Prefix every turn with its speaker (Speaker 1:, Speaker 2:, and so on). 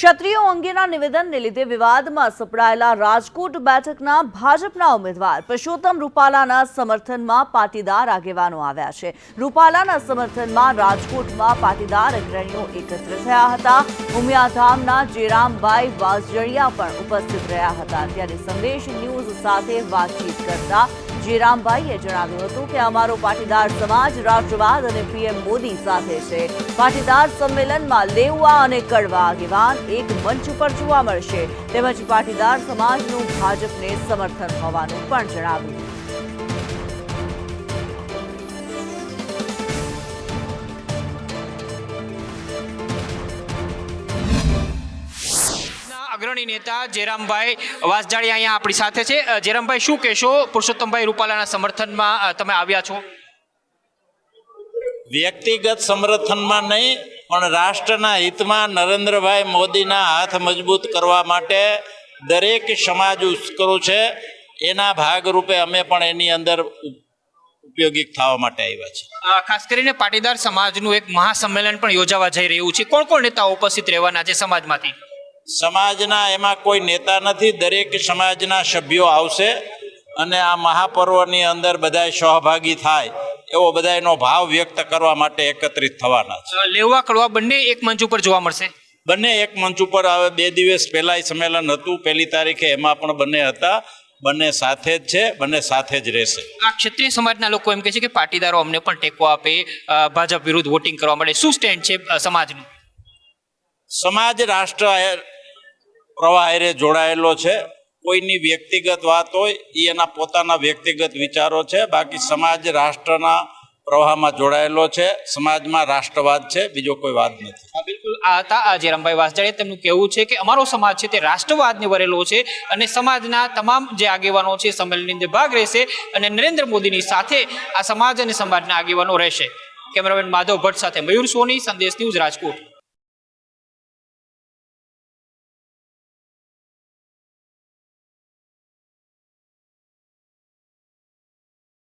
Speaker 1: ક્ષત્રિયો અંગેના નિવેદનને લીધે વિવાદમાં સપડાયેલા રાજકોટ બેઠકના ભાજપના ઉમેદવાર પુરુષોત્તમ રૂપાલાના સમર્થનમાં પાટીદાર આગેવાનો આવ્યા છે. રૂપાલાના સમર્થનમાં રાજકોટમાં પાટીદાર અગ્રણીઓ એકત્ર થયા હતા. ઉમિયાધામના જેરામભાઈ વાસજણિયા પણ ઉપસ્થિત રહ્યા હતા. ત્યારે સંદેશ ન્યૂઝ સાથે વાતચીત કરતા જેરામભાઈએ જણાવ્યું હતું કે અમારો પાટીદાર સમાજ રાષ્ટ્રવાદ અને પીએમ મોદી સાથે છે. પાટીદાર સંમેલનમાં લેવા અને કડવા આગેવાન એક મંચ ઉપર જોવા મળશે. તેમજ પાટીદાર સમાજનું ભાજપને સમર્થન હોવાનું પણ જણાવ્યું.
Speaker 2: અગ્રણી નેતા જેરામભાઈ વાસજાડી અહીંયા આપણી સાથે છે. જેરામભાઈ શું કહેશો? પુરુષોત્તમભાઈ રૂપાલાના સમર્થનમાં તમે આવ્યા છો?
Speaker 3: વ્યક્તિગત સમર્થનમાં નહીં પણ રાષ્ટ્રના હિતમાં નરેન્દ્રભાઈ મોદીના હાથ મજબૂત કરવા માટે દરેક સમાજ ઉસ્કરો છે. એના ભાગરૂપે અમે પણ એની અંદર ઉપયોગી થવા માટે આવ્યા છે
Speaker 2: ખાસ કરીને પાટીદાર સમાજનું એક મહાસંમેલન પણ યોજાવા જઈ રહ્યું છે. કોણ કોણ નેતાઓ ઉપસ્થિત રહેવાના છે સમાજમાંથી?
Speaker 3: સમાજના એમાં કોઈ નેતા નથી દરેક સમાજના સભ્યો આવશે અને આ મહાપર્વની અંદર બધાય સહભાગી થાય એવો બધાયનો ભાવ વ્યક્ત કરવા માટે એકત્રિત થવાના છે.
Speaker 2: લેવા કડવા બંને એક મંચ ઉપર જોવા મળશે?
Speaker 3: બંને એક મંચ ઉપર હવે બે દિવસ પહેલાંય સંમેલન હતું પહેલી તારીખે એમાં પણ બંને હતા બંને સાથે જ છે બંને સાથે જ રહેશે.
Speaker 2: આ ક્ષત્રિય સમાજના લોકો એમ કહે છે કે પાટીદારો અમને પણ ટેકો આપે ભાજપ વિરુદ્ધ વોટિંગ કરવા માટે. શું સ્ટેન્ડ છે સમાજનું?
Speaker 3: સમાજ રાષ્ટ્ર પ્રવાહ જોડાયેલો છે. કોઈની વ્યક્તિગત વાત હોય એ એના પોતાના વ્યક્તિગત વિચારો છે. બાકી સમાજ રાષ્ટ્રના પ્રવાહમાં જોડાયેલો છે. સમાજમાં રાષ્ટ્રવાદ છે. બીજો કોઈ વાત નથી.
Speaker 2: બિલકુલ. આ હતા આ જેરામભાઈ વાસજાડે તેમનું કહેવું છે કે અમારો સમાજ છે તે રાષ્ટ્રવાદને વરેલો છે અને સમાજના તમામ જે આગેવાનો છે સંમેલનની અંદર ભાગ રહેશે અને નરેન્દ્ર મોદીની સાથે આ સમાજ અને સમાજના આગેવાનો રહેશે. કેમેરામેન માધવ ભટ્ટ સાથે મયુર સોની, સંદેશ ન્યૂઝ રાજકોટ.